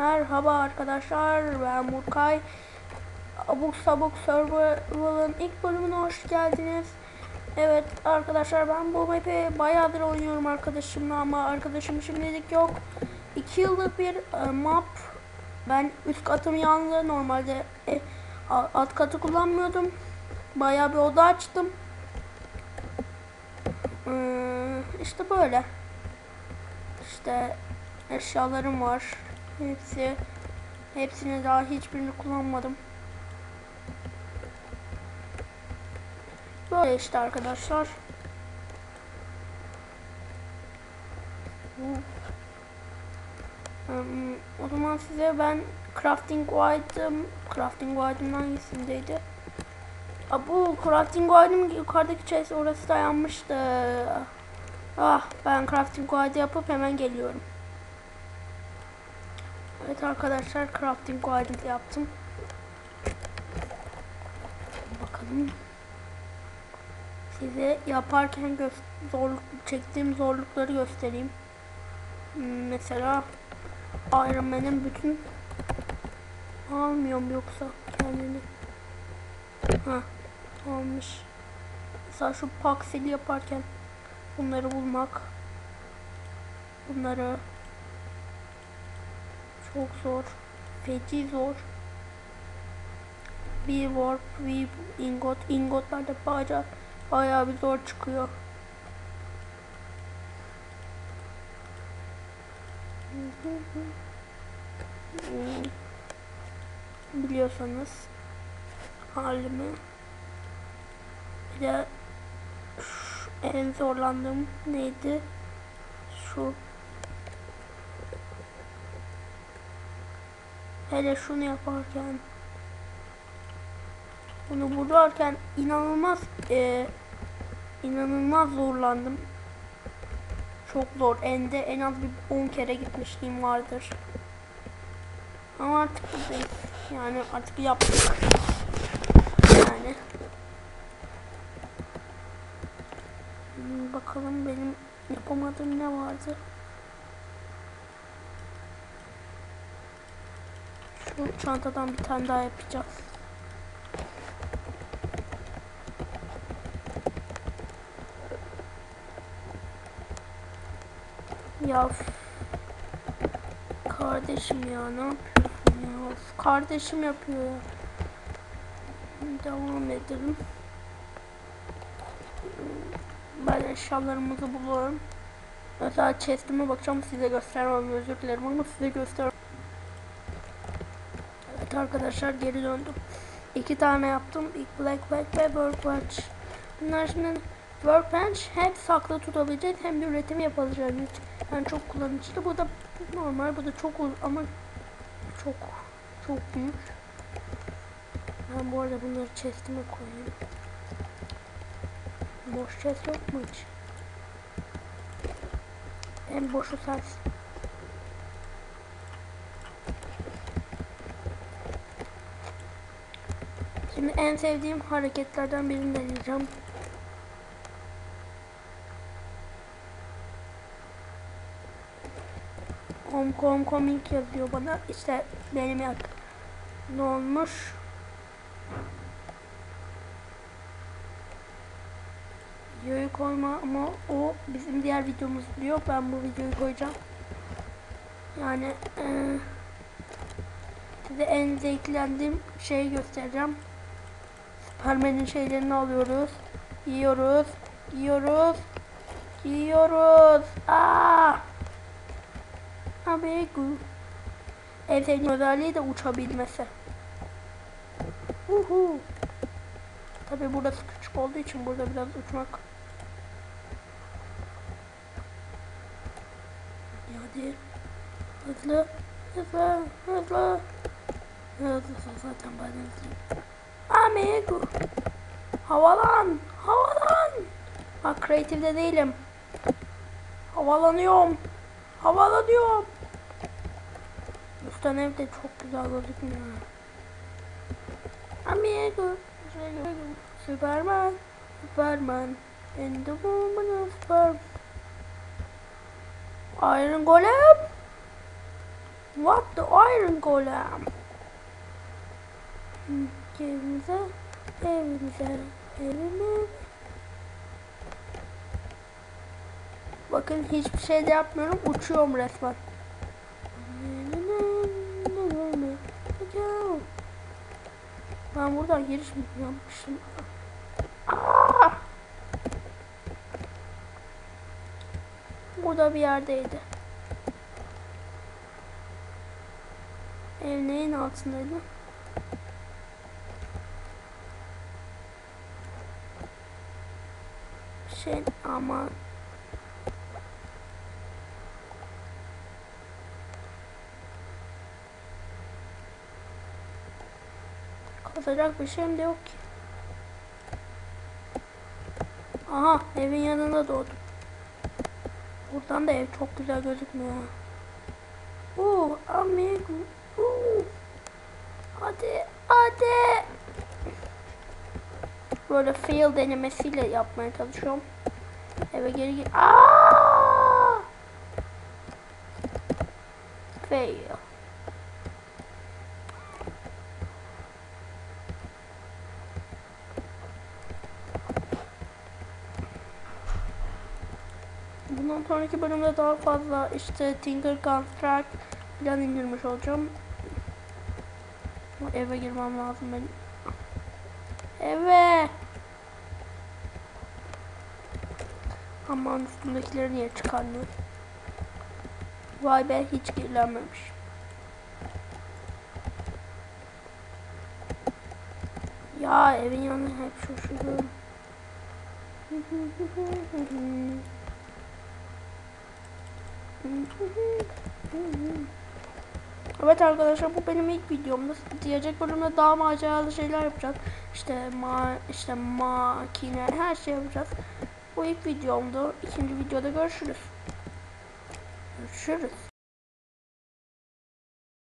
Merhaba arkadaşlar ben Murkay. Abuk Sabuk Survival'ın ilk bölümüne hoş geldiniz. Evet arkadaşlar ben bu map'i bayağıdır oynuyorum arkadaşımla ama arkadaşım şimdilik yok. 2 yıllık bir e, map. Ben üst katım yandı normalde e, alt katı kullanmıyordum. Bayağı bir oda açtım. Ee, işte böyle. İşte eşyalarım var. Hepsi hepsini daha hiçbirini kullanmadım. Böyle işte arkadaşlar. Bu- Hmm, o zaman size ben crafting guide'ım crafting guide'ım hangisindeydi? Aa, bu crafting guide'ım yukarıdaki chest orası dayanmıştı. Ah ben crafting guide yapıp hemen geliyorum. Evet arkadaşlar crafting guide yaptım. Bakalım. Size yaparken zorluk çektiğim zorlukları göstereyim. Hmm, Mesela Iron Man'in bütün almıyorum yoksa kendini. Ha almış. Mesela şu pakseli yaparken bunları bulmak bunları çok zor. Feci zor. Bir warp, bir ingot. Ingotlar da bayağı, bayağı bir zor çıkıyor. Biliyorsanız halimi bir de en zorlandığım neydi? Şu Hele şunu yaparken bunu vurarken inanılmaz e, inanılmaz zorlandım. Çok zor. Ende en az bir 10 kere gitmişliğim vardır. Ama artık. Yani artık yaptık. Yani. Hmm, Bakalım benim yapamadığım ne vardı. Şu çantadan bir tane daha yapacağız. Ya kardeşim ya ne yapıyorsun ya? Of, kardeşim yapıyor ya. Devam edelim. Ben eşyalarımızı buluyorum. Mesela chest'ime bakacağım size göstermem özür dilerim ama size göster. Evet arkadaşlar geri döndüm. İki tane yaptım. İlk Blackback ve Workbench. Bunlar şimdi Workbench hem saklı tutabilecek hem de üretim yapabilecek. Yani çok kullanışlı. Bu da normal. Bu da çok uz ama çok çok büyük. Ben bu arada bunları chest'ime koyayım. Boş chest yok mu hiç? En boşu sensin. Şimdi en sevdiğim hareketlerden birini deneyeceğim. Home home coming yazıyor bana. İşte benim yak. Ne olmuş? Videoyu koyma ama o bizim diğer videomuz diyor. Ben bu videoyu koyacağım. Yani eee size en zevklendiğim şeyi göstereceğim. Superman'in şeylerini alıyoruz. Yiyoruz. Yiyoruz. Yiyoruz. Aa! Amigo. En sevdiğim özelliği de uçabilmesi. Uhu. Tabi burası küçük olduğu için burada biraz uçmak. Hadi. Hızlı. Hızlı. Hızlı. Hızlı zaten ben hızlıyım. Amigo. Havalan. Havalan. Bak kreatifde değilim. Havalanıyorum. Havalanıyorum. Üstten ev de çok güzel gözükmüyor. Amigo. Superman. Superman. And the woman of. Iron Golem. What the Iron Golem? Hmm, Evimize, evimize, evime. Bakın hiçbir şey de yapmıyorum. Uçuyorum resmen. Ben buradan giriş mi yapmışım? Aa! Burada bir yerdeydi. Ev neyin altındaydı? Şey ama kazacak bir şeyim de yok ki. Aha evin yanında doğdum. Buradan da ev çok güzel gözükmüyor. Oo amigo. Oo. Hadi hadi. Böyle fail denemesiyle yapmaya çalışıyorum. Eve geri. Aa! Fail. Bundan sonraki bölümde daha fazla işte Tinker Construct falan indirmiş olacağım. Eve girmem lazım benim. Eve. Aman üstündekileri niye çıkarmıyor? Vay be hiç kirlenmemiş. Ya evin yanı hep şu. Evet arkadaşlar bu benim ilk videomda. Diyecek bölümde daha maceralı şeyler yapacağız. İşte ma işte makine her şey yapacağız. Bu ilk videomdu. İkinci videoda görüşürüz. Görüşürüz.